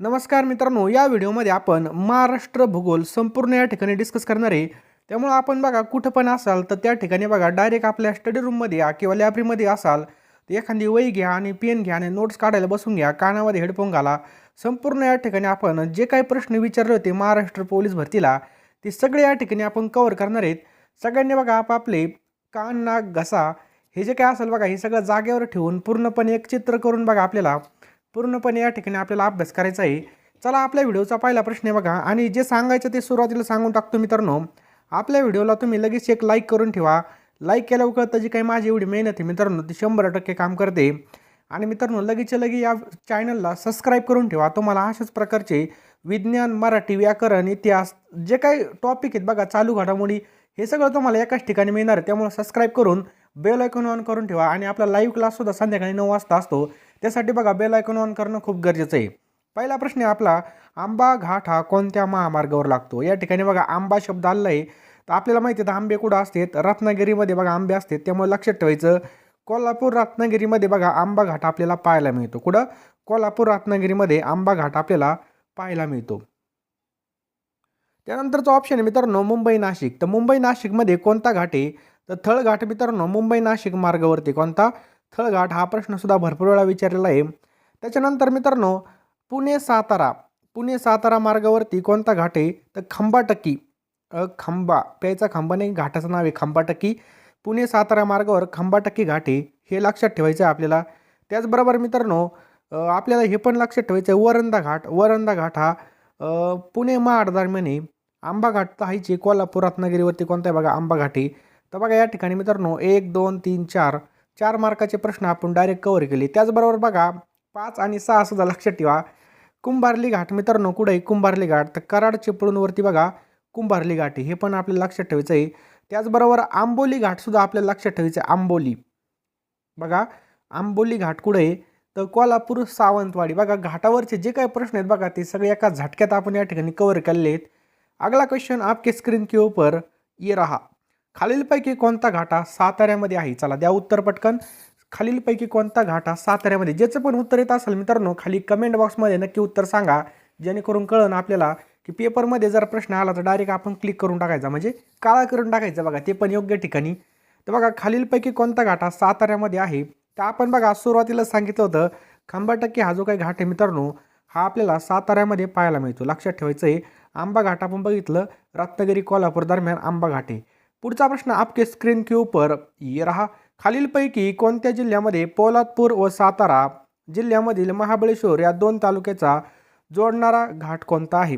नमस्कार मित्रांनो या व्हिडिओमध्ये आपण महाराष्ट्र भूगोल संपूर्ण या ठिकाणी डिस्कस करणार आहे. त्यामुळं आपण बघा कुठं पण असाल तर त्या ठिकाणी बघा डायरेक्ट आपल्या स्टडी रूममध्ये या किंवा लॅबरीमध्ये असाल तर एखादी वही घ्या आणि पेन घ्या आणि नोट्स काढायला बसून घ्या कानामध्ये हेडफोन घाला. संपूर्ण या ठिकाणी आपण जे काही प्रश्न विचारले होते महाराष्ट्र पोलीस भरतीला ते सगळे या ठिकाणी आपण कवर करणार आहेत. सगळ्यांनी बघा आपापले कान नाक घसा हे जे काय असेल बघा हे सगळं जागेवर ठेवून पूर्णपणे एक चित्र करून बघा आपल्याला. पूर्णपणे या ठिकाणी आपल्याला अभ्यास करायचा आहे. चला आपल्या व्हिडिओचा पहिला प्रश्न आहे बघा. आणि जे सांगायचं ते सुरुवातीला सांगून टाकतो मित्रांनो. आपल्या व्हिडिओला तुम्ही लगेच एक लाईक करून ठेवा. लाईक केल्यावर कळतं जी काही माझी एवढी मेहनत आहे मित्रांनो ती शंभर टक्के काम करते. आणि मित्रांनो लगेचच्या लगे या चॅनलला सबस्क्राईब करून ठेवा. तुम्हाला अशाच प्रकारचे विज्ञान मराठी व्याकरण इतिहास जे काही टॉपिक आहेत बघा चालू घडामोडी हे सगळं तुम्हाला एकाच ठिकाणी मिळणार आहे. त्यामुळे सबस्क्राईब करून बेल आयकॉन ऑन करून ठेवा आणि आपला लाईव्ह क्लाससुद्धा संध्याकाळी नऊ वाजता असतो. त्यासाठी बघा बेल आयकॉन ऑन करणं खूप गरजेचं आहे. पहिला प्रश्न आहे आपला आंबा घाट हा कोणत्या महामार्गावर लागतो? या ठिकाणी बघा आंबा शब्द आलेला आहे तर आपल्याला माहिती आहे आंबे कुठं असतात? रत्नागिरीमध्ये बघा आंबे असतात. त्यामुळे लक्षात ठेवायचं कोल्हापूर रत्नागिरीमध्ये बघा आंबा घाट आपल्याला पाहायला मिळतो. कुठं? कोल्हापूर रत्नागिरीमध्ये आंबा घाट आपल्याला पाहायला मिळतो. त्यानंतरचा ऑप्शन आहे मित्रांनो मुंबई नाशिक. तर मुंबई नाशिकमध्ये कोणता घाट आहे? तर थळघाट मित्रांनो मुंबई नाशिक मार्गावरती कोणता? थळघाट हा प्रश्नसुद्धा भरपूर वेळा विचारलेला आहे. त्याच्यानंतर मित्रांनो पुणे सातारा. पुणे सातारा मार्गावरती कोणता घाट आहे? तर खंबाटक्की. खंबा. प्यायचा खंबा नाही घाटाचं नाव आहे खंबाटक्की. पुणे सातारा मार्गावर खंबाटक्की घाट आहे हे लक्षात ठेवायचं आहे आपल्याला. त्याचबरोबर मित्रांनो आपल्याला हे पण लक्षात ठेवायचं आहे वरंदा घाट. वरंदा घाट हा पुणे महाड दरम्यान आहे. आंबा घाट तर आहेच आहे कोल्हापूर रत्नागिरीवरती कोणता आहे बघा आंबा घाट आहे. तर बघा या ठिकाणी मित्रांनो एक दोन तीन चार चार मार्काचे प्रश्न आपण डायरेक्ट कवर केले. त्याचबरोबर बघा पाच आणि सहा सुद्धा लक्षात ठेवा. कुंभारली घाट मित्रांनो कुठं आहे कुंभारली घाट? तर कराड चिपळूणवरती बघा कुंभारली घाट आहे. हे पण आपल्याला लक्षात ठेवायचं आहे. त्याचबरोबर आंबोली घाटसुद्धा आपल्याला लक्षात ठेवायचं आहे आंबोली. बघा आंबोली घाट कुठं आहे? तर कोल्हापूर सावंतवाडी. बघा घाटावरचे जे काही प्रश्न आहेत बघा ते सगळे एका झटक्यात आपण या ठिकाणी कवर केलेले आहेत. अगला क्वेश्चन आपके स्क्रीन के ऊपर ये रहा. खालीलपैकी कोणता घाटा साताऱ्यामध्ये आहे? चला द्या उत्तर पटकन. खालीलपैकी कोणता घाटा साताऱ्यामध्ये? ज्याचं पण उत्तर येत असेल मित्रांनो खाली कमेंट बॉक्समध्ये नक्की उत्तर सांगा. जेणेकरून कळन आपल्याला की पेपरमध्ये जर प्रश्न आला तर डायरेक्ट आपण क्लिक करून टाकायचा. म्हणजे काळा करून टाकायचा बघा ते पण योग्य ठिकाणी. तर बघा खालीलपैकी कोणता घाटा साताऱ्यामध्ये आहे? तर आपण बघा सुरुवातीला सांगितलं होतं खंबाटक्की हा जो काही घाट आहे मित्रांनो हा आपल्याला साताऱ्यामध्ये पाहायला मिळतो. लक्षात ठेवायचं आहे आंबा घाट आपण बघितलं रत्नागिरी कोल्हापूर दरम्यान आंबा घाट आहे. पुढचा प्रश्न आपके स्क्रीन के ऊपर ये रहा. खालीलपैकी कोणत्या जिल्ह्यामध्ये पोलादपूर व सातारा जिल्ह्यामधील महाबळेश्वर या दोन तालुक्याचा जोडणारा घाट कोणता आहे?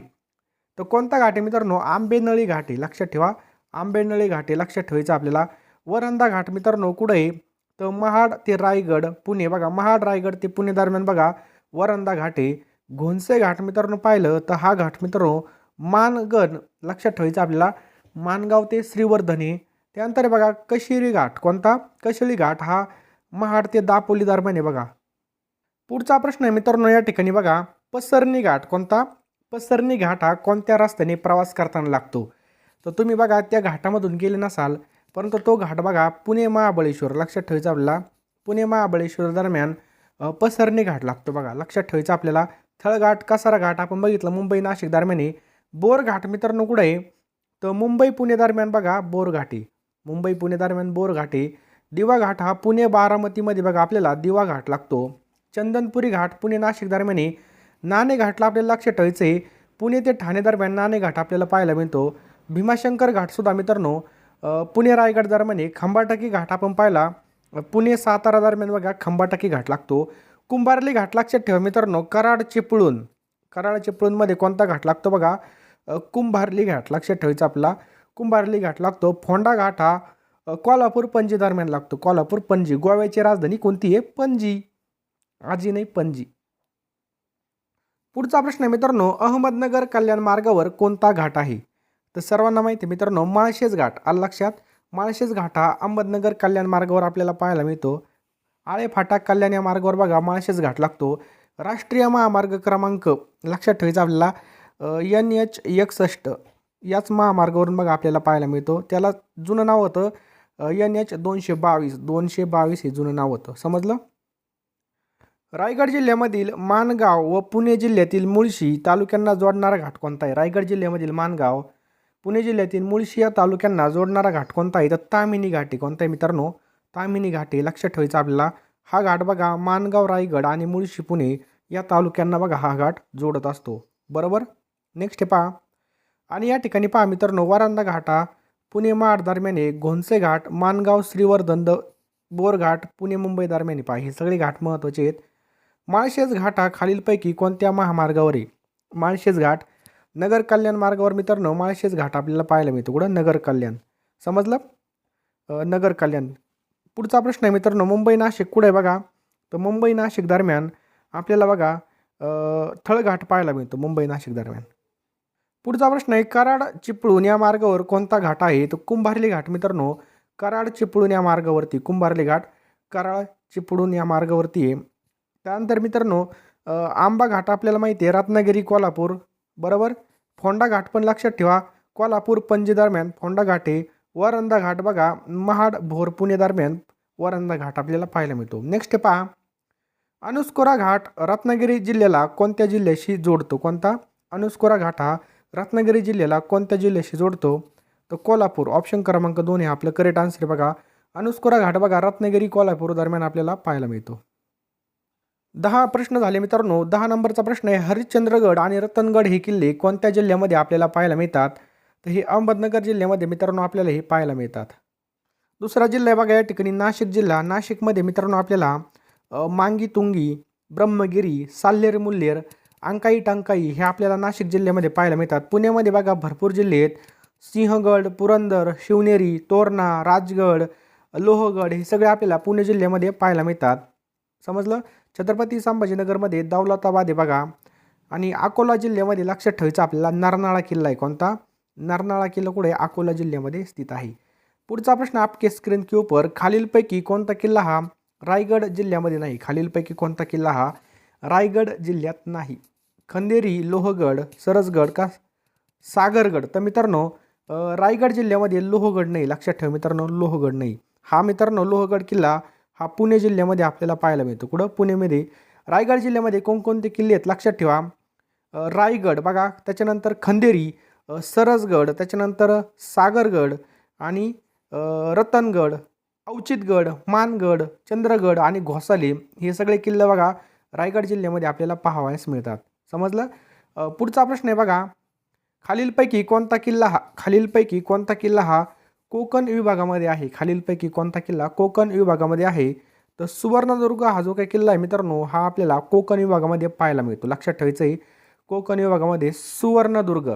तर कोणता घाट आहे मित्रांनो? आंबेनळी घाट आहे. लक्षात ठेवा. आंबेनळी घाट आहे. लक्षात ठेवायचं आपल्याला. वरंदा घाट मित्रांनो कुठं आहे? तर महाड ते रायगड पुणे. बघा महाड रायगड ते पुणे दरम्यान बघा. वरंदा घाट आहे. घोणसे घाट मित्रांनो पाहिलं तर हा घाट मित्रांनो मानगड लक्षात ठेवायचं आपल्याला. मानगाव ते श्रीवर्धने. त्यानंतर बघा कशिरी घाट. कोणता? कशिळी घाट. हा महाड ते दापोली दरम्यान आहे बघा. पुढचा प्रश्न आहे मित्रांनो या ठिकाणी बघा. पसरणी घाट. कोणता? पसरणी घाट हा कोणत्या रस्त्याने प्रवास करताना लागतो? तर तुम्ही बघा त्या घाटामधून गेले नसाल परंतु तो घाट बघा पुणे महाबळेश्वर. लक्षात ठेवायचा आपल्याला पुणे महाबळेश्वर दरम्यान पसरणी घाट लागतो बघा. लक्षात ठेवायचा आपल्याला थळघाट कसारा घाट आपण बघितलं मुंबई नाशिक दरम्यान बोरघाट बोर घाट मित्रांनो कुठे आहे? तर मुंबई पुणे दरम्यान बघा बोरघाटी. मुंबई पुणे दरम्यान बोरघाटी. दिवा घाट हा पुणे बारामतीमध्ये बघा आपल्याला दिवा घाट लागतो. चंदनपुरी घाट पुणे नाशिक दरम्यान नाणे घाटला आपल्याला लक्ष ठेवायचं आहे. पुणे ते ठाणे दरम्यान नाणे घाट आपल्याला पाहायला मिळतो. भीमाशंकर घाटसुद्धा मित्रांनो पुणे रायगड दरम्यान खंबाटकी घाट आपण पाहिला. पुणे सातारा दरम्यान बघा खंबाटकी घाट लागतो. कुंभारली घाट लक्षात ठेवा मित्रांनो कराड चिपळूण. कराड चिपळूणमध्ये कोणता घाट लागतो बघा? कुंभारली घाट. लक्षात ठेवायचं आपला कुंभारली घाट लागतो. फोंडा घाट हा कोल्हापूर पणजी दरम्यान लागतो. कोल्हापूर पणजी. गोव्याची राजधानी कोणती आहे? पणजी. आजी नाही पणजी. पुढचा प्रश्न आहे मित्रांनो अहमदनगर कल्याण मार्गावर कोणता घाट आहे? तर सर्वांना माहिती आहे मित्रांनो माळशेज घाट. आलं लक्षात? माळशेज घाट हा अहमदनगर कल्याण मार्गावर आपल्याला पाहायला मिळतो. आळे फाटा कल्याण या मार्गावर बघा माळशेज घाट लागतो. राष्ट्रीय महामार्ग क्रमांक लक्षात ठेवायचा आपल्याला. एन एच एकसष्ट याच महामार्गावरून बघा आपल्याला पाहायला मिळतो. त्याला जुनं नाव होतं एन एच दोनशे बावीस. दोनशे बावीस हे जुनं नाव होतं. समजलं? रायगड जिल्ह्यामधील माणगाव व पुणे जिल्ह्यातील मुळशी तालुक्यांना जोडणारा घाट कोणता आहे? रायगड जिल्ह्यामधील माणगाव पुणे जिल्ह्यातील मुळशी या तालुक्यांना जोडणारा घाट कोणता आहे? तर तामिनी घाट आहे. कोणता आहे मित्रांनो? तामिनी घाट आहे. लक्षात ठेवायचं आपल्याला. हा घाट बघा माणगाव रायगड आणि मुळशी पुणे या तालुक्यांना बघा हा घाट जोडत असतो. बरोबर? नेक्स्ट हे पहा. आणि या ठिकाणी पहा मित्रांनो वारांदा घाटा पुणे माड दरम्यान आहे घोणसे घाट मानगाव श्रीवर्धन द बोरघाट पुणे मुंबई दरम्यान पहा. हे सगळे घाट महत्त्वाचे आहेत. माळशेज घाट हा खालीलपैकी कोणत्या महामार्गावर आहे? माळशेज घाट नगर कल्याण मार्गावर मित्रांनो माळशेज घाट आपल्याला पाहायला मिळतो. कुठं? नगर कल्याण. समजलं? नगर कल्याण. पुढचा प्रश्न आहे मित्रांनो मुंबई नाशिक कुठे आहे बघा? तर मुंबई नाशिक दरम्यान आपल्याला बघा थळघाट पाहायला मिळतो मुंबई नाशिक दरम्यान. पुढचा प्रश्न आहे कराड चिपळूण या मार्गावर कोणता घाट आहे? तर कुंभारली घाट मित्रांनो कराड चिपळूण या मार्गावरती कुंभारली घाट कराड चिपळूण या मार्गावरती आहे. त्यानंतर मित्रांनो आंबा घाट आपल्याला माहिती आहे रत्नागिरी कोल्हापूर बरोबर? फोंडा घाट पण लक्षात ठेवा कोल्हापूर पणजी दरम्यान फोंडा घाट आहे. वरंदा घाट बघा महाड भोर पुणे दरम्यान वरंदा घाट आपल्याला पाहायला मिळतो. नेक्स्ट पहा अनुस्कोरा घाट रत्नागिरी जिल्ह्याला कोणत्या जिल्ह्याशी जोडतो? कोणता? अनुस्कोरा घाट हा रत्नागिरी जिल्ह्याला कोणत्या जिल्ह्याशी जोडतो? तर कोल्हापूर ऑप्शन क्रमांक दोन हे आपलं करेक्ट आन्सर बघा. अनुस्कुरा घाट बघा रत्नागिरी कोल्हापूर दरम्यान आपल्याला पाहायला मिळतो. दहा प्रश्न झाले मित्रांनो. दहा नंबरचा प्रश्न आहे हरिश्चंद्रगड आणि रतनगड हे किल्ले कोणत्या जिल्ह्यामध्ये आपल्याला पाहायला मिळतात? तर हे अहमदनगर जिल्ह्यामध्ये मित्रांनो आपल्याला हे पाहायला मिळतात. दुसरा जिल्हा आहे बघा या ठिकाणी नाशिक जिल्हा. नाशिकमध्ये मित्रांनो आपल्याला मांगी तुंगी ब्रह्मगिरी साल्हेर मुल्हेर अंकाई टंकाई हे आपल्याला नाशिक जिल्ह्यामध्ये पाहायला मिळतात. पुण्यामध्ये बघा भरपूर जिल्हे आहेत. सिंहगड पुरंदर शिवनेरी तोरणा राजगड लोहगड हे सगळे आपल्याला पुणे जिल्ह्यामध्ये पाहायला मिळतात. समजलं? छत्रपती संभाजीनगरमध्ये दौलताबाद आहे बघा. आणि अकोला जिल्ह्यामध्ये लक्षात ठेवायचं आपल्याला नरनाळा किल्ला आहे कोणता? नरनाळा किल्ला कुठे? अकोला जिल्ह्यामध्ये स्थित आहे. पुढचा प्रश्न आपके स्क्रीन के ऊपर खालीलपैकी कोणता किल्ला हा रायगड जिल्ह्यामध्ये नाही. खालीलपैकी कोणता किल्ला हा रायगड जिल्ह्यात नाही. खंदेरी लोहगड सरसगड का सागरगड? तर मित्रांनो रायगड जिल्ह्यामध्ये लोहगड नाही लक्षात ठेवा मित्रांनो लोहगड नाही. हा मित्रांनो लोहगड किल्ला हा पुणे जिल्ह्यामध्ये आपल्याला पाहायला मिळतो. कुठं? पुणेमध्ये. रायगड जिल्ह्यामध्ये कोणकोणते किल्ले आहेत? लक्षात ठेवा. रायगड बघा त्याच्यानंतर खंदेरी सरसगड त्याच्यानंतर सागरगड आणि रतनगड औचितगड मानगड चंद्रगड आणि घोसाले. हे सगळे किल्ले बघा रायगड जिल्ह्यामध्ये आपल्याला पाहावयास मिळतात. समजलं? पुढचा प्रश्न आहे बघा. खालीलपैकी कोणता किल्ला हा खालीलपैकी कोणता किल्ला हा कोकण विभागामध्ये आहे? खालीलपैकी कोणता किल्ला कोकण विभागामध्ये आहे? तर सुवर्णदुर्ग हा जो काही किल्ला आहे मित्रांनो हा आपल्याला कोकण विभागामध्ये पाहायला मिळतो. लक्षात ठेवायचं आहे कोकण विभागामध्ये सुवर्णदुर्ग.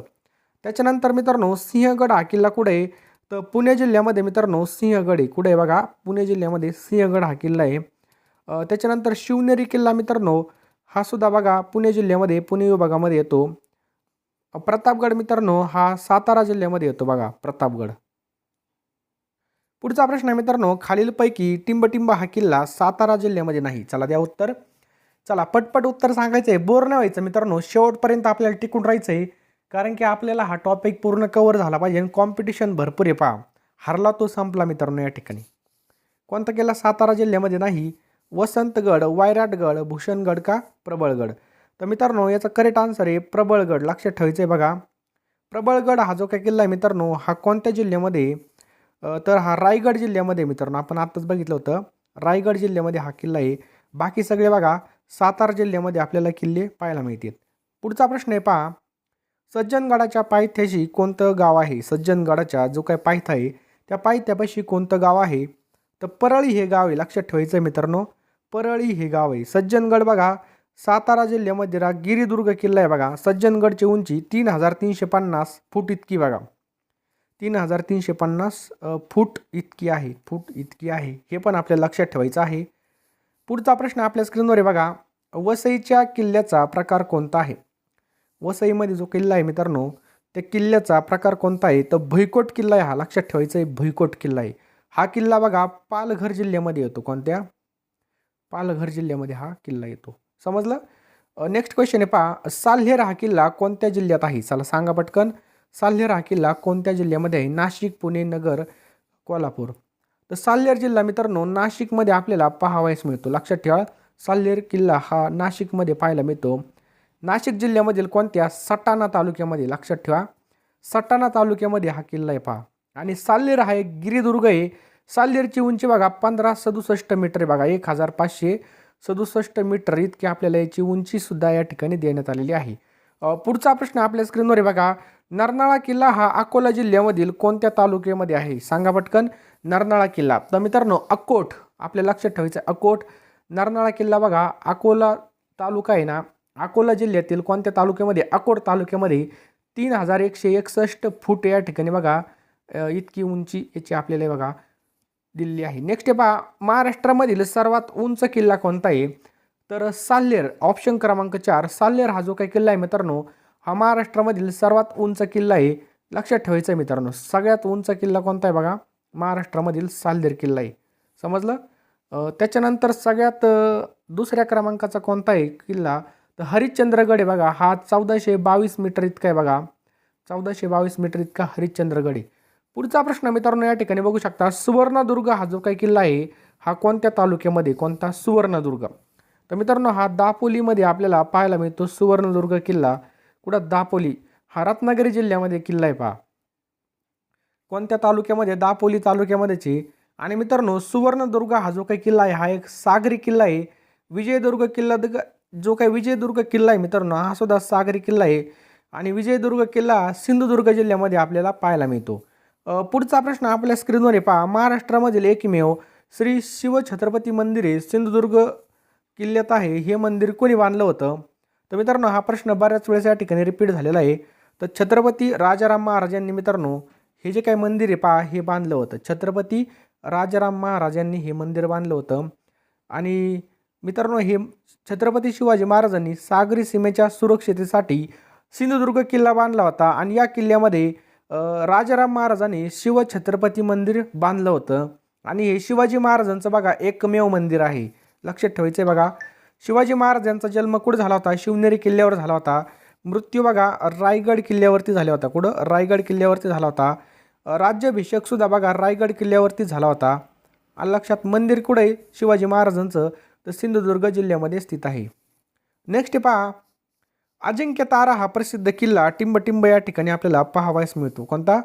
त्याच्यानंतर मित्रांनो सिंहगड हा किल्ला कुठे आहे? तर पुणे जिल्ह्यामध्ये मित्रांनो सिंहगड आहे. कुठे आहे बघा? पुणे जिल्ह्यामध्ये सिंहगड हा किल्ला आहे. त्याच्यानंतर शिवनेरी किल्ला मित्रांनो हा सुद्धा बघा पुणे जिल्ह्यामध्ये पुणे विभागामध्ये येतो. प्रतापगड मित्रांनो हा सातारा जिल्ह्यामध्ये येतो बघा प्रतापगड. पुढचा प्रश्न आहे मित्रांनो खालीलपैकी टिंबटिंबा हा किल्ला सातारा जिल्ह्यामध्ये नाही. चला द्या उत्तर. चला पटपट उत्तर सांगायचं आहे बोर नाही व्हायचं मित्रांनो शेवटपर्यंत आपल्याला टिकून राहायचं आहे कारण की आपल्याला हा टॉपिक पूर्ण कवर झाला पाहिजे आणि कॉम्पिटिशन भरपूर आहे पहा. हरला तो संपला मित्रांनो या ठिकाणी. कोणता किल्ला सातारा जिल्ह्यामध्ये नाही? वसंतगड वायराटगड भूषणगड का प्रबळगड? तर मित्रांनो याचा करेक्ट आन्सर आहे प्रबळगड. लक्षात ठेवायचं आहे बघा. प्रबळगड हा जो काय किल्ला आहे मित्रांनो हा कोणत्या जिल्ह्यामध्ये? तर हा रायगड जिल्ह्यामध्ये मित्रांनो आपण आत्ताच बघितलं होतं. रायगड जिल्ह्यामध्ये हा किल्ला आहे. बाकी सगळे बघा सातारा जिल्ह्यामध्ये आपल्याला किल्ले पाहायला मिळतील. पुढचा प्रश्न आहे पहा. सज्जनगडाच्या पायथ्याशी कोणतं गाव आहे? सज्जनगडाच्या जो काय पायथा आहे त्या पायथ्यापाशी कोणतं गाव आहे? तर परळी हे गाव आहे लक्षात ठेवायचं आहे मित्रांनो. परळी हे गाव आहे. सज्जनगड बघा. सातारा जिल्ह्यामध्ये रा गिरिदुर्ग किल्ला आहे बघा. सज्जनगडची उंची तीन हजार तीनशे पन्नास फूट इतकी बघा. तीन हजार तीनशे पन्नास फूट इतकी आहे. फूट इतकी आहे. हे पण आपल्याला लक्षात ठेवायचं आहे. पुढचा प्रश्न आपल्या स्क्रीनवर आहे बघा. वसईच्या किल्ल्याचा प्रकार कोणता आहे? वसईमध्ये जो किल्ला आहे मित्रांनो त्या किल्ल्याचा प्रकार कोणता आहे? तर भुईकोट किल्ला आहे. हा लक्षात ठेवायचा आहे. भुईकोट किल्ला आहे. हा किल्ला बघा पालघर जिल्ह्यामध्ये येतो. कोणत्या? पालघर जिल्ह्यामध्ये हा किल्ला येतो. समजलं? नेक्स्ट क्वेश्चन आहे पहा. साल्हेर हा किल्ला कोणत्या जिल्ह्यात आहे? चला सांगा पटकन. साल्हेर हा किल्ला कोणत्या जिल्ह्यामध्ये आहे? नाशिक पुणे नगर कोल्हापूर. तर साल्हेर जिल्हा मित्रांनो नाशिकमध्ये आपल्याला पाहावयास मिळतो. लक्षात ठेवा. साल्हेर किल्ला हा नाशिकमध्ये पाहायला मिळतो. नाशिक जिल्ह्यामधील कोणत्या? सटाणा तालुक्यामध्ये. लक्षात ठेवा. सटाणा तालुक्यामध्ये हा किल्ला आहे पहा. आणि साल्हेर हा एक गिरिदुर्ग आहे. साल्लेरची उंची बघा पंधरा सदुसष्ट मीटर आहे बघा एक हजार पाचशे सदुसष्ट मीटर इतकी आपल्याला याची उंचीसुद्धा या ठिकाणी देण्यात आलेली आहे. पुढचा प्रश्न आपल्या स्क्रीनवर आहे बघा नरनाळा किल्ला हा अकोला जिल्ह्यामधील कोणत्या तालुक्यामध्ये आहे? सांगा पटकन नरनाळा किल्ला. तर मित्रांनो अकोट आपल्या लक्षात ठेवायचं आहे, अकोट नरनाळा किल्ला बघा अकोला तालुका आहे ना अकोला जिल्ह्यातील कोणत्या तालुक्यामध्ये अकोट तालुक्यामध्ये तीन हजार एकशे एकसष्ट फूट या ठिकाणी बघा इतकी उंची याची आपल्याला बघा दिलेली आहे. नेक्स्ट आहे पहा महाराष्ट्रामधील सर्वात उंच किल्ला कोणता आहे? तर साल्लेर ऑप्शन क्रमांक चार साल्लेर हा जो काही किल्ला आहे मित्रांनो हा महाराष्ट्रामधील सर्वात उंच किल्ला आहे. लक्षात ठेवायचं आहे मित्रांनो सगळ्यात उंच किल्ला कोणता आहे बघा? महाराष्ट्रामधील साल्लेर किल्ला आहे. समजलं? त्याच्यानंतर सगळ्यात दुसऱ्या क्रमांकाचा कोणता आहे किल्ला? तर हरिश्चंद्रगड आहे बघा हा चौदाशे बावीस मीटर इतका आहे बघा. चौदाशे बावीस मीटर इतका हरिश्चंद्रगड आहे. पुढचा प्रश्न मित्रांनो या ठिकाणी बघू शकता सुवर्णदुर्ग हा जो काही किल्ला आहे हा कोणत्या तालुक्यामध्ये कोणता सुवर्णदुर्ग? तर मित्रांनो हा दापोलीमध्ये आपल्याला पाहायला मिळतो सुवर्णदुर्ग किल्ला. कुठं? दापोली. हा रत्नागिरी जिल्ह्यामध्ये किल्ला आहे पहा. कोणत्या तालुक्यामध्ये? दापोली तालुक्यामध्येच आहे. आणि मित्रांनो सुवर्णदुर्ग हा जो काही किल्ला आहे हा एक सागरी किल्ला आहे. विजयदुर्ग किल्ला दग जो काही विजयदुर्ग किल्ला आहे मित्रांनो हा सुद्धा सागरी किल्ला आहे. आणि विजयदुर्ग किल्ला सिंधुदुर्ग जिल्ह्यामध्ये आपल्याला पाहायला मिळतो. पुढचा प्रश्न आपल्या स्क्रीनवर पहा महाराष्ट्रामधील एकमेव श्री शिवछत्रपती मंदिर हे सिंधुदुर्ग किल्ल्यात आहे. हे मंदिर कोणी बांधलं होतं? तर मित्रांनो हा प्रश्न बऱ्याच वेळेस या ठिकाणी रिपीट झालेला आहे. तर छत्रपती राजाराम महाराजांनी मित्रांनो हे जे काही मंदिर आहे पहा हे बांधलं होतं. छत्रपती राजाराम महाराजांनी हे मंदिर बांधलं होतं. आणि मित्रांनो हे छत्रपती शिवाजी महाराजांनी सागरी सीमेच्या सुरक्षितेसाठी सिंधुदुर्ग किल्ला बांधला होता. आणि या किल्ल्यामध्ये राजाराम महाराजांनी शिवछत्रपती मंदिर बांधलं होतं. आणि हे शिवाजी महाराजांचं बघा एकमेव मंदिर आहे. लक्षात ठेवायचं आहे बघा. शिवाजी महाराजांचा जन्म कुठं झाला होता? शिवनेरी किल्ल्यावर झाला होता. मृत्यू बघा रायगड किल्ल्यावरती झाला होता. कुठं? रायगड किल्ल्यावरती झाला होता. राज्याभिषेकसुद्धा बघा रायगड किल्ल्यावरती झाला होता. आणि लक्षात मंदिर कुठं आहे? शिवाजी महाराजांचं तर सिंधुदुर्ग जिल्ह्यामध्ये स्थित आहे. नेक्स्ट पहा अजिंक्य तारा हा प्रसिद्ध किल्ला टिंबटिंब या ठिकाणी आपल्याला पाहावयास मिळतो. कोणता?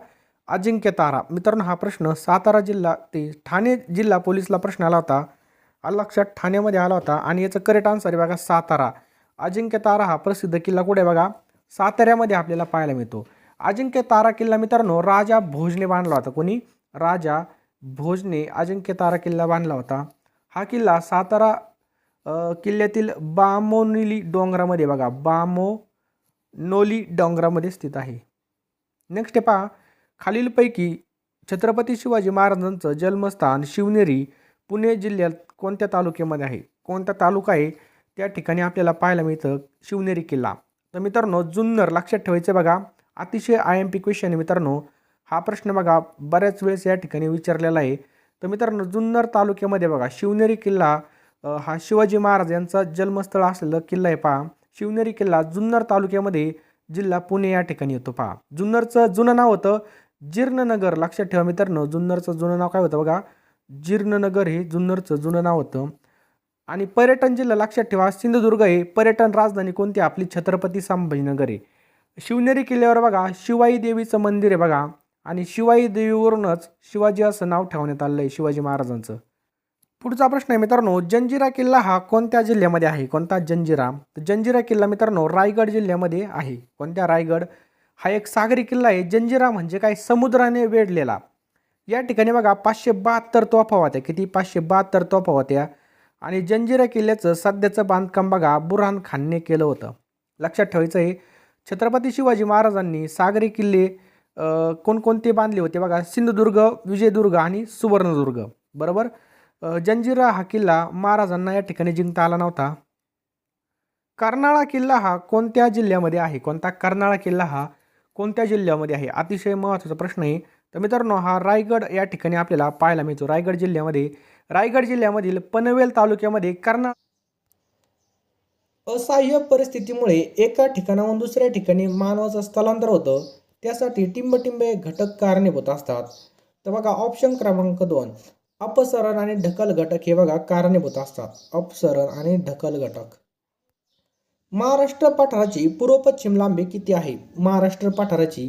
अजिंक्य तारा. मित्रांनो हा प्रश्न सातारा जिल्हा ते ठाणे जिल्हा पोलीसला प्रश्न आला होता. लक्षात? ठाण्यामध्ये आला होता. आणि याचं करेक्ट आन्सर आहे बघा सातारा. अजिंक्य तारा हा प्रसिद्ध किल्ला कुठे बघा? साताऱ्यामध्ये आपल्याला पाहायला मिळतो. अजिंक्य तारा किल्ला मित्रांनो राजा भोजने बांधला होता. कोणी? राजा भोजने अजिंक्य तारा किल्ला बांधला होता. हा किल्ला सातारा किल्ल्यातील बामोनिली डोंगरामध्ये बघा बामो नोली डोंगरामध्ये स्थित आहे. नेक्स्ट पहा खालीलपैकी छत्रपती शिवाजी महाराजांचं जन्मस्थान शिवनेरी पुणे जिल्ह्यात कोणत्या तालुक्यामध्ये आहे? कोणता तालुका आहे? त्या ठिकाणी आपल्याला पाहायला मिळतं शिवनेरी किल्ला. तर मित्रांनो जुन्नर लक्षात ठेवायचं आहे बघा अतिशय आय एम पी क्वेश्चन आहे मित्रांनो. हा प्रश्न बघा बऱ्याच वेळेस या ठिकाणी विचारलेला आहे. तर मित्रांनो जुन्नर तालुक्यामध्ये बघा शिवनेरी किल्ला हा शिवाजी महाराज यांचा जन्मस्थळ असलेलं किल्ला आहे पहा. शिवनेरी किल्ला जुन्नर तालुक्यामध्ये जिल्हा पुणे या ठिकाणी येतो पहा. जुन्नरचं जुनं नाव होतं जीर्णनगर. लक्षात ठेवा मित्रांनो जुन्नरचं जुनं नाव काय होतं बघा? जीर्णनगर हे जुन्नरचं जुनं नाव होतं. आणि पर्यटन जिल्हा लक्षात ठेवा सिंधुदुर्ग हे पर्यटन राजधानी कोणती? आपली छत्रपती संभाजीनगर आहे. शिवनेरी किल्ल्यावर बघा शिवाई देवीचं मंदिर आहे बघा. आणि शिवाई देवीवरूनच शिवाजी असं नाव ठेवण्यात आलं आहे शिवाजी महाराजांचं. पुढचा प्रश्न आहे मित्रांनो जंजिरा किल्ला हा कोणत्या जिल्ह्यामध्ये आहे? कोणता जंजिरा? तर जंजिरा किल्ला मित्रांनो रायगड जिल्ह्यामध्ये आहे. कोणत्या रायगड? हा एक सागरी किल्ला आहे. जंजिरा म्हणजे काय? समुद्राने वेढलेला. या ठिकाणी बघा पाचशे बहात्तर तोफा होत्या किती? पाचशे बहात्तर तोफा होत्या आणि जंजिरा किल्ल्याचं सध्याचं बांधकाम बघा बुरहान खानने केलं होतं. लक्षात ठेवायचं आहे छत्रपती शिवाजी महाराजांनी सागरी किल्ले कोणकोणते बांधले होते? बघा सिंधुदुर्ग विजयदुर्ग आणि सुवर्णदुर्ग. बरोबर? जंजिरा हा किल्ला महाराजांना या ठिकाणी जिंकता आला नव्हता. कर्नाळा किल्ला हा कोणत्या जिल्ह्यामध्ये आहे? कोणता कर्नाळा किल्ला हा कोणत्या जिल्ह्यामध्ये आहे? अतिशय महत्त्वाचा प्रश्न आहे. तर मित्रांनो हा रायगड या ठिकाणी आपल्याला पाहायला मिळतो. रायगड जिल्ह्यामध्ये रायगड जिल्ह्यामधील पनवेल तालुक्यामध्ये कर्नाळ असहाय्य परिस्थितीमुळे एका ठिकाणाहून दुसऱ्या ठिकाणी मानवाचं स्थलांतर होतं. त्यासाठी टिंबटिंब हे घटक कारणीभूत असतात. तर बघा ऑप्शन क्रमांक दोन. अपसरण आणि ढकल घटक हे बघा कारणीभूत असतात. अपसरण आणि ढकल घटक. महाराष्ट्र पठाराची पूर्व पश्चिम लांबी किती आहे? महाराष्ट्र पठाराची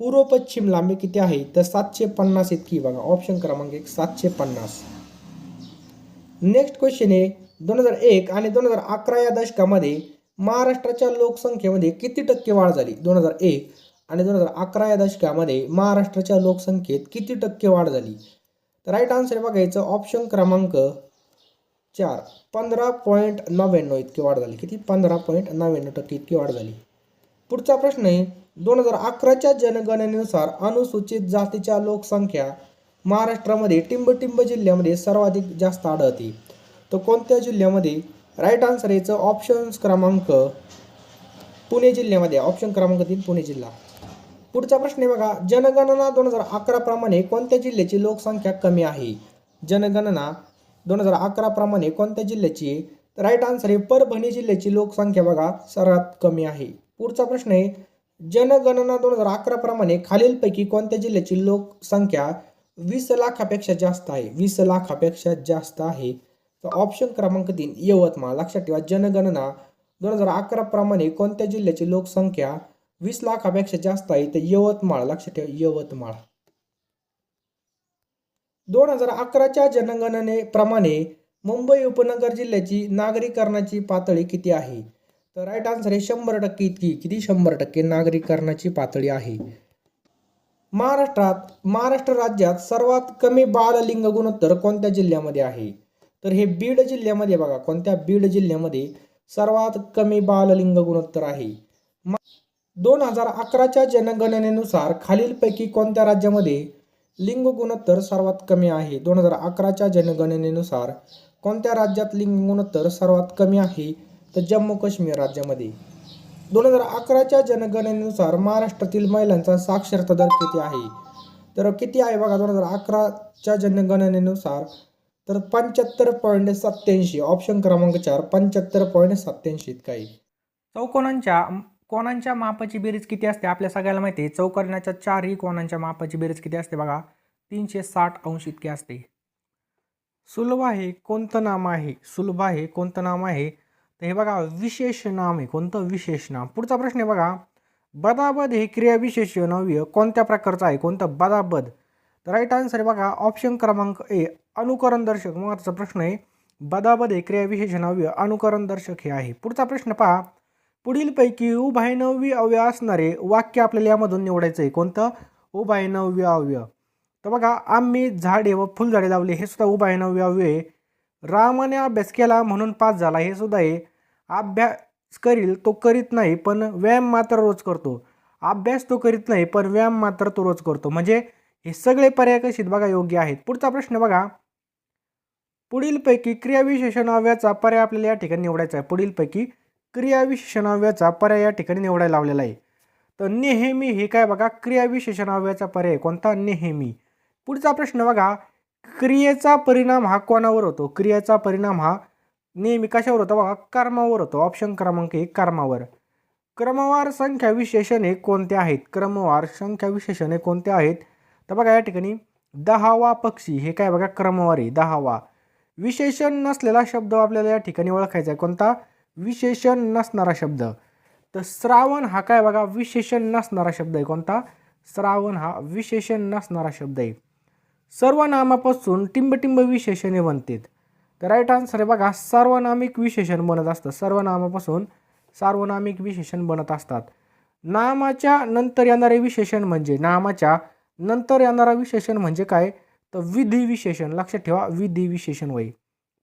पूर्व पश्चिम लांबी किती आहे? तर सातशे पन्नास इतकी बघा. ऑप्शन क्रमांक एक सातशे पन्नास. नेक्स्ट क्वेश्चन आहे दोन हजार एक आणि दोन हजार अकरा या दशकामध्ये महाराष्ट्राच्या लोकसंख्येमध्ये किती टक्के वाढ झाली? दोन हजार एक आणि दोन हजार अकरा या दशकामध्ये महाराष्ट्राच्या लोकसंख्येत किती टक्के वाढ झाली? तर राईट आन्सर बघायचं ऑप्शन क्रमांक चार. पंधरा पॉईंट नव्याण्णव इतकी वाढ झाली. किती? पंधरा पॉईंट नव्याण्णव टक्के इतकी वाढ झाली. पुढचा प्रश्न आहे दोन हजार अकराच्या जनगणनेनुसार अनुसूचित जातीच्या लोकसंख्या महाराष्ट्रामध्ये टिंबटिंब जिल्ह्यामध्ये सर्वाधिक जास्त आढळते. तर कोणत्या जिल्ह्यामध्ये? राईट आन्सर याचं ऑप्शन्स क्रमांक पुणे जिल्ह्यामध्ये. ऑप्शन क्रमांक तीन पुणे जिल्हा. पुढचा प्रश्न आहे बघा जनगणना दोन हजार अकरा प्रमाणे कोणत्या जिल्ह्याची लोकसंख्या कमी आहे? जनगणना दोन हजार अकरा प्रमाणे कोणत्या जिल्ह्याची? राईट आन्सर आहे परभणी जिल्ह्याची लोकसंख्या बघा सर्वात कमी आहे. पुढचा प्रश्न आहे जनगणना दोन हजार अकरा प्रमाणे खालीलपैकी कोणत्या जिल्ह्याची लोकसंख्या वीस लाखापेक्षा जास्त आहे? वीस लाखापेक्षा जास्त आहे. तर ऑप्शन क्रमांक तीन यवतमाळ. लक्षात ठेवा जनगणना दोन हजार अकरा प्रमाणे कोणत्या जिल्ह्याची लोकसंख्या वीस लाखापेक्षा जास्त आहे तर यवतमाळ लक्षात ठेवा यवतमाळ. दोन हजार अकराच्या जनगणनेप्रमाणे मुंबई उपनगर जिल्ह्याची नागरीकरणाची पातळी किती आहे? तर राईट आन्सर आहे शंभर टक्के इतकी किती शंभर टक्के नागरीकरणाची पातळी आहे? महाराष्ट्रात महाराष्ट्र राज्यात सर्वात कमी बाललिंग गुणोत्तर कोणत्या जिल्ह्यामध्ये आहे? तर हे बीड जिल्ह्यामध्ये बघा कोणत्या बीड जिल्ह्यामध्ये सर्वात कमी बाललिंग गुणोत्तर आहे? दोन हजार अकराच्या जनगणनेनुसार खालीलपैकी कोणत्या राज्यामध्ये लिंग गुणोत्तर सर्वात कमी आहे? दोन हजार अकराच्या जनगणनेनुसार कोणत्या राज्यात लिंग गुणोत्तर सर्वात कमी आहे? तर जम्मू काश्मीर राज्यामध्ये. दोन हजार अकराच्या जनगणनेनुसार महाराष्ट्रातील महिलांचा साक्षरता दर किती आहे? तर किती आहे बघा दोन हजार अकराच्या जनगणनेनुसार तर पंच्याहत्तर पॉईंट सत्याऐंशी ऑप्शन क्रमांक चार पंच्याहत्तर पॉईंट सत्याऐंशी इतका आहे. चौकोनांच्या कोणांच्या मापाची बेरीज किती असते आपल्या सगळ्याला माहिती आहे. चौकोनाच्या चारही कोणांच्या मापाची बेरीज किती असते बघा. तीनशे साठ अंश इतकी असते. सुलभ आहे कोणतं नाम आहे? सुलभ आहे कोणतं नाम आहे? तर हे बघा विशेष नाम आहे. कोणतं विशेष नाम? पुढचा प्रश्न आहे बघा. बदाबद हे क्रियाविशेष नव्य कोणत्या प्रकारचं आहे? कोणतं बदाबद? तर राईट आन्सर आहे बघा ऑप्शन क्रमांक ए अनुकरण दर्शक. महत्त्वाचा प्रश्न आहे. बदाबद हे क्रियाविशेष नव्य अनुकरण दर्शक हे आहे. पुढचा प्रश्न पहा. पुढीलपैकी उभयनव्य अव्यय असणारे वाक्य आपल्याला यामधून निवडायचं आहे कोणतं उभयनव्य अव्यय. तर बघा आम्ही झाडे व फुलझाडे लावले हे सुद्धा उभयनव्य अव्यय आहे. रामाने अभ्यास केला म्हणून पास झाला हे सुद्धा आहे. अभ्यास करील तो करीत नाही पण व्यायाम मात्र रोज करतो. अभ्यास तो करीत नाही पण व्यायाम मात्र तो रोज करतो. म्हणजे हे सगळे पर्याय कशीत बघा योग्य आहेत. पुढचा प्रश्न बघा. पुढीलपैकी क्रियाविशेषण अव्याचा पर्याय आपल्याला या ठिकाणी निवडायचा आहे. पुढीलपैकी क्रियाविशेषणाव्याचा पर्याय या ठिकाणी निवडायला लावलेला आहे. तर नेहमी हे काय बघा क्रियाविशेषणाव्याचा पर्याय कोणता? नेहमी. पुढचा प्रश्न बघा क्रियेचा परिणाम हा कोणावर होतो? क्रियेचा परिणाम हा नेहमी कशावर होतो बघा? कर्मावर होतो. ऑप्शन क्रमांक एक कर्मावर. क्रमवार संख्या विशेषणे कोणते आहेत? क्रमवार संख्या विशेषणे कोणते आहेत? तर बघा या ठिकाणी दहावा पक्षी हे काय बघा क्रमवारी दहावा. विशेषण नसलेला शब्द आपल्याला या ठिकाणी ओळखायचा आहे. कोणता? विशेषण नसणारा शब्द. तर श्रावण हा काय बघा? विशेषण नसणारा शब्द आहे कोणता? श्रावण हा विशेषण नसणारा शब्द आहे. सर्वनामापासून टिंबटिंब विशेषणे बनतात. तर राईट आन्सर आहे बघा सार्वनामिक विशेषण बनत असतं. सर्वनामापासून सार्वनामिक विशेषण बनत असतात. नामाच्या नंतर येणारे विशेषण म्हणजे नामाच्या नंतर येणारा विशेषण म्हणजे काय? तर विधी विशेषण लक्षात ठेवा विधी विशेषण वय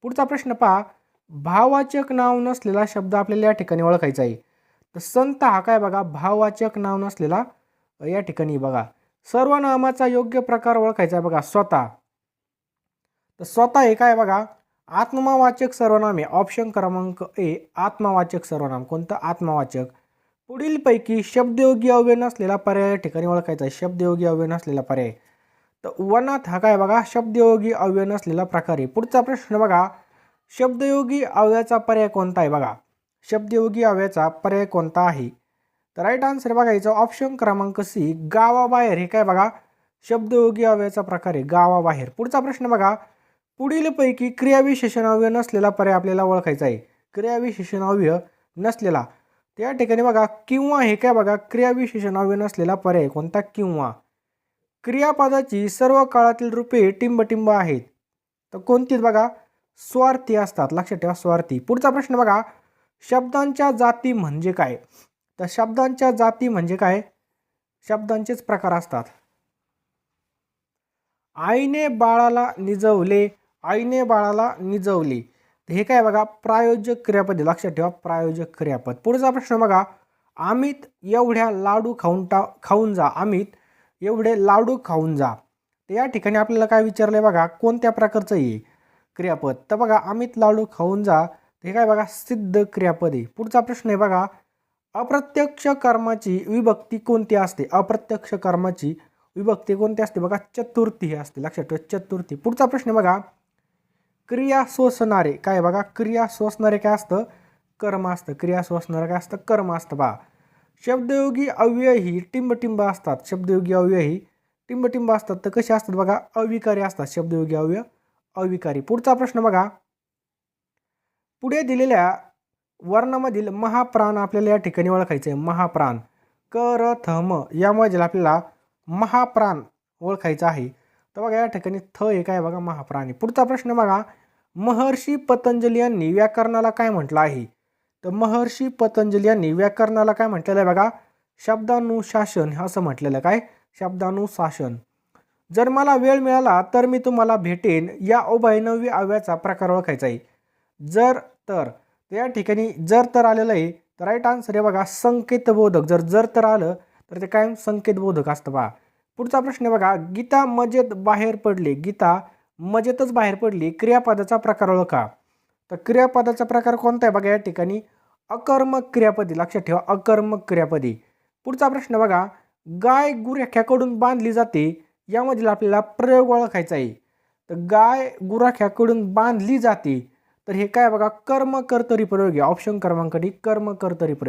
पुढचा प्रश्न पहा. भाववाचक नाव नसलेला शब्द आपल्याला या ठिकाणी ओळखायचा आहे. तर संत हा काय बघा? भाववाचक नाव नसलेला या ठिकाणी बघा. सर्वनामाचा योग्य प्रकार ओळखायचा आहे बघा स्वतः. तर स्वतः हे काय बघा? आत्मवाचक सर्वनाम. आहे ऑप्शन क्रमांक ए आत्मवाचक सर्वनाम. कोणतं? आत्मवाचक. पुढीलपैकी शब्दयोगी अव्यय नसलेला पर्याय या ठिकाणी ओळखायचा आहे. शब्दयोगी अव्यय नसलेला पर्याय. तर वनात हा काय बघा? शब्दयोगी अव्यय नसलेला प्रकार आहे. पुढचा प्रश्न बघा. शब्दयोगी अव्ययाचा पर्याय कोणता आहे बघा? शब्दयोगी अव्ययाचा पर्याय कोणता आहे? तर राईट आन्सर बघायचं ऑप्शन क्रमांक सी गावाबाहेर. हे काय बघा? शब्दयोगी अव्ययाचा प्रकार आहे गावाबाहेर. पुढचा प्रश्न बघा. पुढीलपैकी क्रियाविशेषणाव्य नसलेला पर्याय आपल्याला ओळखायचा आहे. क्रियाविशेषणाव्य नसलेला. त्या ठिकाणी बघा किंवा हे काय बघा? क्रियाविशेषणाव्य नसलेला पर्याय कोणता? किंवा. क्रियापदाची सर्व काळातील रूपे टिंबटिंब आहेत. तर कोणतीच बघा? स्वार्थी असतात. लक्षात ठेवा स्वार्थी. पुढचा प्रश्न बघा. शब्दांच्या जाती म्हणजे काय? तर शब्दांच्या जाती म्हणजे काय? शब्दांचेच प्रकार असतात. आईने बाळाला निजवले आईने बाळाला निजवले. हे काय बघा? प्रायोजक क्रियापद लक्षात ठेवा प्रायोजक क्रियापद. पुढचा प्रश्न बघा. अमित एवढ्या लाडू खाऊन टा खाऊन जा. अमित एवढे लाडू खाऊन जा. तर या ठिकाणी आपल्याला काय विचारलंय बघा? कोणत्या प्रकारचं आहे क्रियापद. तर बघा अमित लाडू खाऊन जा. हे काय बघा सिद्ध क्रियापद आहे. पुढचा प्रश्न आहे बघा अप्रत्यक्ष कर्माची विभक्ती कोणती असते? अप्रत्यक्ष कर्माची विभक्ती कोणती असते? बघा चतुर्थी हे असते. लक्षात ठेवा चतुर्थी. पुढचा प्रश्न बघा क्रिया सोसणारे. काय बघा क्रिया सोसणारे काय असतं? कर्म असतं. क्रिया सोसणारे काय असतं? कर्म असतं बा. शब्दयोगी अव्यय ही टिंबटिंब असतात. शब्दयोगी अव्यय ही टिंबटिंब असतात. तर कसे असतात बघा अविकारी असतात. शब्दयोगी अव्यय अविकारी. पुढचा प्रश्न बघा. पुढे दिलेल्या वर्णामधील महाप्राण आपल्याला या ठिकाणी ओळखायचं आहे महाप्राण. कर थम थ म आपल्याला महाप्राण ओळखायचं आहे. तर बघा या ठिकाणी थ एक आहे बघा महाप्राण. आहे पुढचा प्रश्न बघा. महर्षी पतंजली यांनी व्याकरणाला काय म्हटलं आहे? तर महर्षी पतंजली यांनी व्याकरणाला काय म्हटलेलं आहे बघा? शब्दानुशासन असं म्हटलेलं काय? शब्दानुशासन. जर मला वेळ मिळाला तर मी तुम्हाला भेटेन या उभयनव्य अव्याचा प्रकार ओळखायचा आहे. जर तर या ठिकाणी जर तर आलेलं आहे तर राईट आन्सर आहे बघा संकेतबोधक. जर जर तर आलं तर ते कायम संकेतबोधक असतं बघा पुढचा प्रश्न आहे बघा गीता मजेत बाहेर पडली. गीता मजेतच बाहेर पडली. क्रियापदाचा प्रकार ओळखा. तर क्रियापदाचा प्रकार कोणता आहे बघा या ठिकाणी अकर्मक क्रियापदी. लक्षात ठेवा अकर्मक क्रियापदी. पुढचा प्रश्न बघा गाय गुरेख्याकडून बांधली जाते यामधील आपल्याला प्रयोग ओळखायचा आहे. तर गाय गुराख्याकडून बांधली जाते. तर हे काय बघा कर्म कर्तरी प्रयोग आहे. ऑप्शन क्रमांक डी कर्म कर्तरी प्रयोग.